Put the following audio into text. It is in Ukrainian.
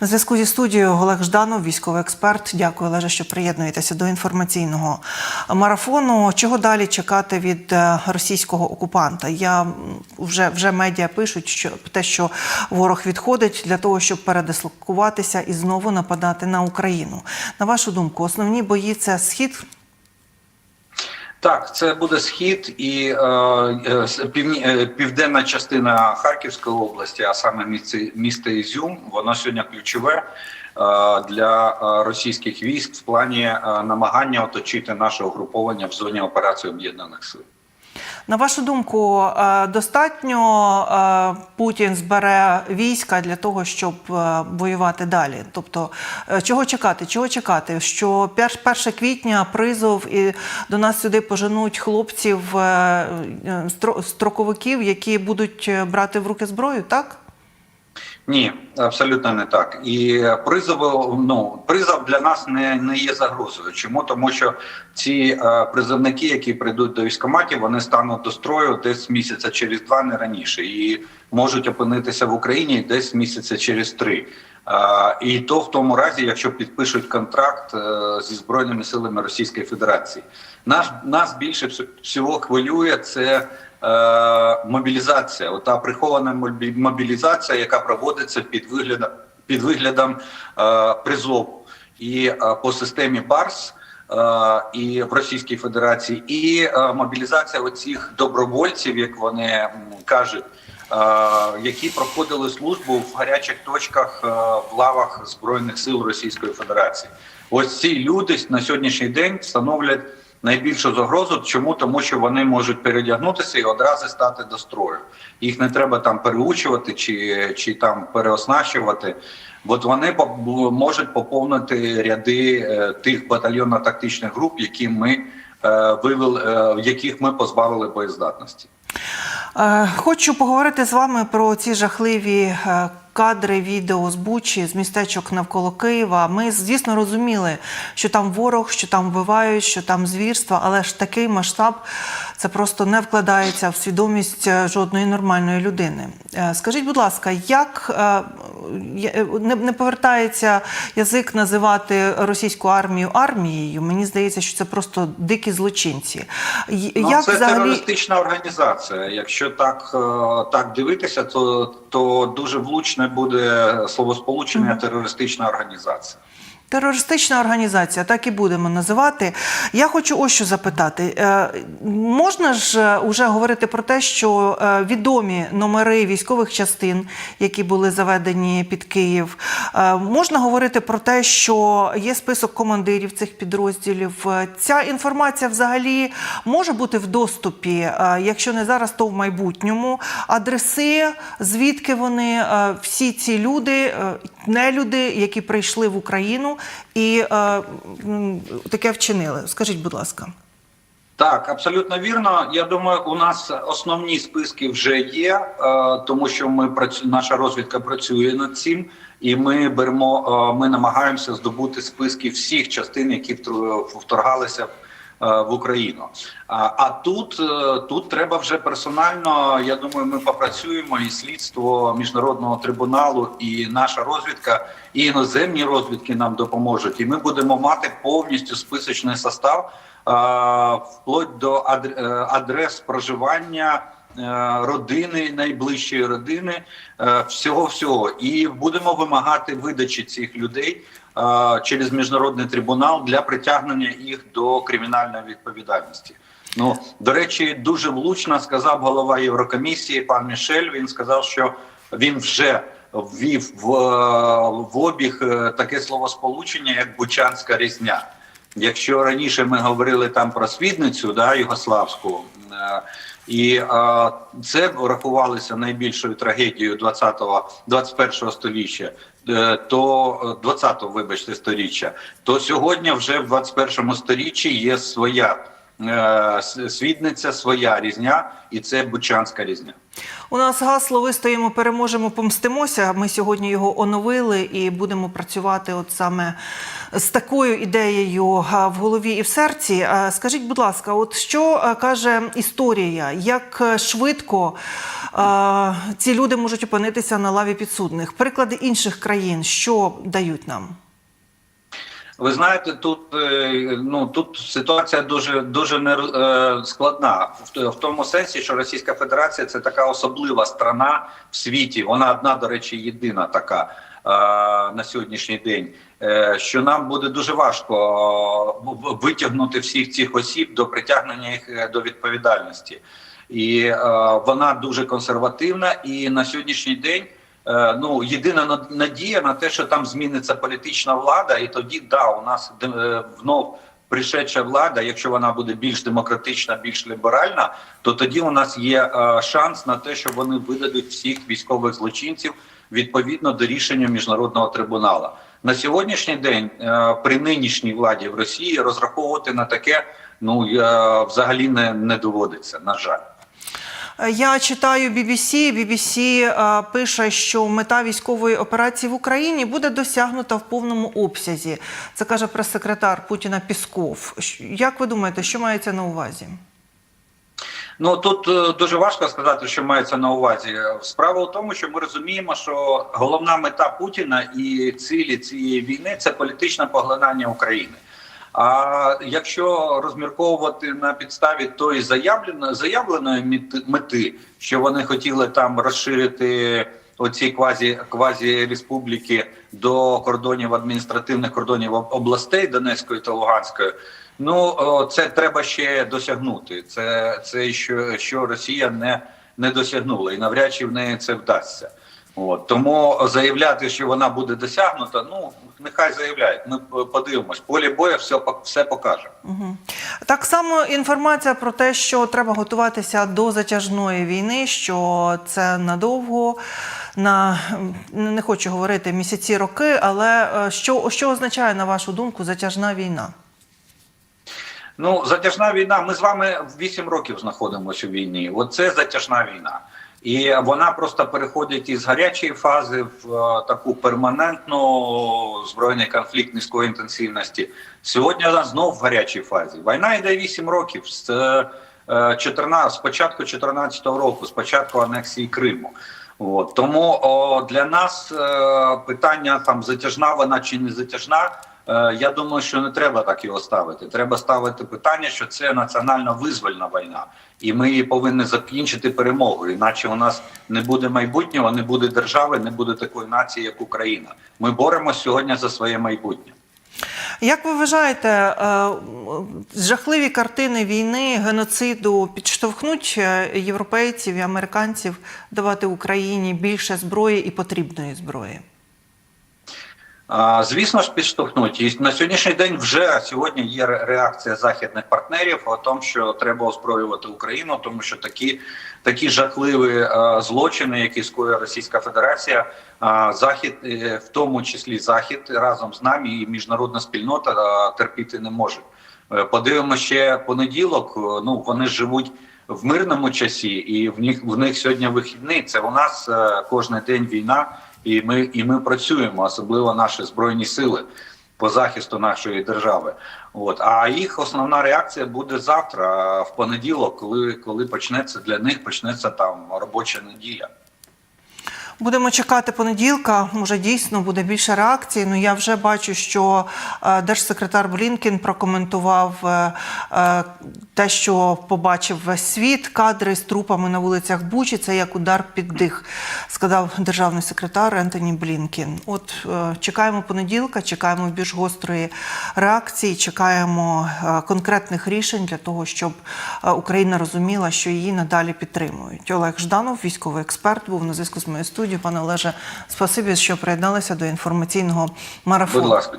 На зв'язку зі студією Олег Жданов, військовий експерт. Дякую, Олеже, що приєднуєтеся до інформаційного марафону. Чого далі чекати від е, російського окупанта? Я вже вже медіа пишуть, що те, що ворог відходить для того, щоб передислокуватися і знову нападати на Україну. На вашу думку, основні бої це схід. Так, це буде схід і е, е, півні, е, південна частина Харківської області, а саме місце, місто Ізюм, воно сьогодні ключове е, для е, російських військ в плані намагання оточити наше угруповання в зоні операції об'єднаних сил. На вашу думку, е, достатньо е, Путін збере війська для того, щоб е, воювати далі? Тобто, чого чекати? Чого чекати? Що 1 квітня призов і до нас сюди поженуть хлопців, строковиків, які будуть брати в руки зброю, так? Ні, абсолютно не так. І призови, ну призов для нас не, не є загрозою. Чому тому, що ці е, призовники, які прийдуть до військкоматів, вони стануть до строю десь місяця через два, не раніше, і можуть опинитися в Україні десь місяця через три. Е, і то в тому разі, якщо підпишуть контракт е, зі збройними силами Російської Федерації, наш нас більше вс- всього хвилює це. Е, мобілізація, ота прихована мобі- мобілізація, яка проводиться під виглядом під виглядом е, призову і е, по системі БАРС і в Російській Федерації, і мобілізація оцих добровольців, як вони кажуть, які проходили службу в гарячих точках в лавах збройних сил Російської Федерації. Ось ці люди на сьогоднішній день становлять найбільшу загрозу. Чому тому, що вони можуть передягнутися і одразу стати до строю. Їх не треба там переучувати чи, чи там переоснащувати. От вони можуть поповнити ряди е, тих батальйонно-тактичних груп, які ми е, вивели, е, яких ми позбавили боєздатності. Хочу поговорити з вами про ці жахливі кадри, відео з Бучі, з містечок навколо Києва. Ми, звісно, розуміли, що там ворог, що там вбивають, що там звірства, але ж такий масштаб це просто не вкладається в свідомість е, жодної нормальної людини. Е, Скажіть, будь ласка, як е, не, повертається язик називати російську армію армією? Мені здається, що це просто дикі злочинці. Ну, Як це взагалі терористична організація. Якщо так, так дивитися, то, то дуже влучне буде словосполучення терористична організація. Терористична організація, так і будемо називати. Я хочу ось що запитати. Е, можна ж вже говорити про те, що е, відомі номери військових частин, які були заведені під Київ, е, можна говорити про те, що є список командирів цих підрозділів. Е, Ця інформація взагалі може бути в доступі, е, якщо не зараз, то в майбутньому. Адреси, звідки вони, е, всі ці люди, е, нелюди, які прийшли в Україну і е, таке вчинили. Скажіть, будь ласка. Так, абсолютно вірно. Я думаю, у нас основні списки вже є, е, тому що ми працю... наша розвідка працює над цим, і ми беремо, е, ми намагаємося здобути списки всіх частин, які вторгалися е, в Україну. А, тут, е, тут треба вже персонально. Я думаю, ми попрацюємо і слідство міжнародного трибуналу, і наша розвідка, і іноземні розвідки нам допоможуть. І ми будемо мати повністю списочний состав е, вплоть до е, адрес проживання. Е, Родини найближчої родини, всього всього, і будемо вимагати видачі цих людей е, через міжнародний трибунал для притягнення їх до кримінальної відповідальності. Ну до речі, дуже влучно сказав голова Єврокомісії пан Мішель. Він сказав, що він вже ввів в, е, в обіг е, таке словосполучення, як Бучанська різня. Якщо раніше ми говорили там про свідницю, да, Югославську, е, і е, це рахувалося найбільшою трагедією 20-го, 21-го століття, е, то 20-го, вибачте, сторіччя, то сьогодні вже в 21-му сторіччі є своя е, свідниця своя різня, і це Бучанська різня. У нас гасло вистоїмо, переможемо, помстимося. Ми сьогодні його оновили і будемо працювати от саме з такою ідеєю в голові і в серці. Скажіть, будь ласка, от що каже історія? Як е, швидко ці люди можуть опинитися на лаві підсудних? Приклади інших країн, що дають нам? Ви знаєте, тут е, ну тут ситуація дуже дуже не е, складна в, тому сенсі, що Російська Федерація це така особлива страна в світі. Вона одна, до речі, єдина така е, на сьогоднішній день. Що нам буде дуже важко витягнути всіх цих осіб до притягнення їх до відповідальності, і вона дуже консервативна. І на сьогоднішній день ну єдина над- надія на те, що там зміниться політична влада, і тоді да, у нас е, внов пришедша влада. Якщо вона буде більш демократична, більш ліберальна, то тоді у нас є е, шанс на те, що вони видадуть всіх військових злочинців відповідно до рішення міжнародного трибуналу. На сьогоднішній день е, при нинішній владі в Росії розраховувати на таке ну е, взагалі не, не доводиться. На жаль. Я читаю BBC. BBC е, пише, що мета військової операції в Україні буде досягнута в повному обсязі. Це каже прес-секретар Путіна Пісков. Як ви думаєте, що мається на увазі? Ну тут е, дуже важко сказати, що мається на увазі. Справа в тому, що ми розуміємо, що головна мета Путіна і цілі цієї війни це політичне поглинання України. А якщо розмірковувати на підставі тої заявленої заявленої мети, що вони хотіли там розширити оці квазі квазі республіки до кордонів адміністративних кордонів областей Донецької та Луганської. Ну це треба ще досягнути. Це це що, що Росія не, не досягнула, і навряд чи в неї це вдасться. От тому заявляти, що вона буде досягнута, ну нехай заявляють. Ми подивимось. Полі бою все все покаже. Угу. Так само інформація про те, що треба готуватися до затяжної війни, що це надовго. На не хочу говорити місяці, роки, але е, що, що означає на вашу думку затяжна війна? Ну, затяжна війна. Ми з вами 8 років знаходимося у війні. Оце затяжна війна. І вона просто переходить із гарячої фази в е, таку перманентну збройний конфлікт низької інтенсивності. Сьогодні вона знов в гарячій фазі. Війна йде 8 років з е, 14, з початку 2014 року, з початку анексії Криму. От тому о, для нас е, питання там затяжна вона чи не затяжна. Е, Я думаю, що не треба так його ставити. Треба ставити питання, що це національно визвольна війна, і ми її повинні закінчити перемогою. Іначе у нас не буде майбутнього, не буде держави, не буде такої нації, як Україна. Ми боремося сьогодні за своє майбутнє. Як ви вважаєте, е, жахливі картини війни, геноциду підштовхнуть е, європейців і американців давати Україні більше зброї і потрібної зброї? Звісно ж, підштовхнуть. І на сьогоднішній день вже сьогодні є реакція західних партнерів о тому, що треба озброювати Україну, тому що такі, такі жахливі е, злочини, які скоює Російська Федерація, е, захід, е, в тому числі захід разом з нами і міжнародна спільнота терпіти не може. Подивимося ще понеділок. Ну вони живуть в мирному часі, і в них в них сьогодні вихідний. Це у нас кожен день війна, і ми і ми працюємо, особливо наші збройні сили по захисту нашої держави. От а їх основна реакція буде завтра, в понеділок, коли коли почнеться для них, почнеться там робоча неділя. Будемо чекати понеділка. Може, дійсно буде більше реакції. Ну я вже бачу, що е, держсекретар Блінкін прокоментував е, е, те, що побачив весь світ. Кадри з трупами на вулицях Бучі. Це як удар під дих, сказав державний секретар Ентоні Блінкін. От чекаємо понеділка, чекаємо більш гострої реакції, чекаємо конкретних рішень для того, щоб Україна розуміла, що її надалі підтримують. Олег Жданов, військовий експерт, був на зв'язку з моєю студією. Пане Олеже, спасибі, що приєдналися до інформаційного марафону. Будь ласка.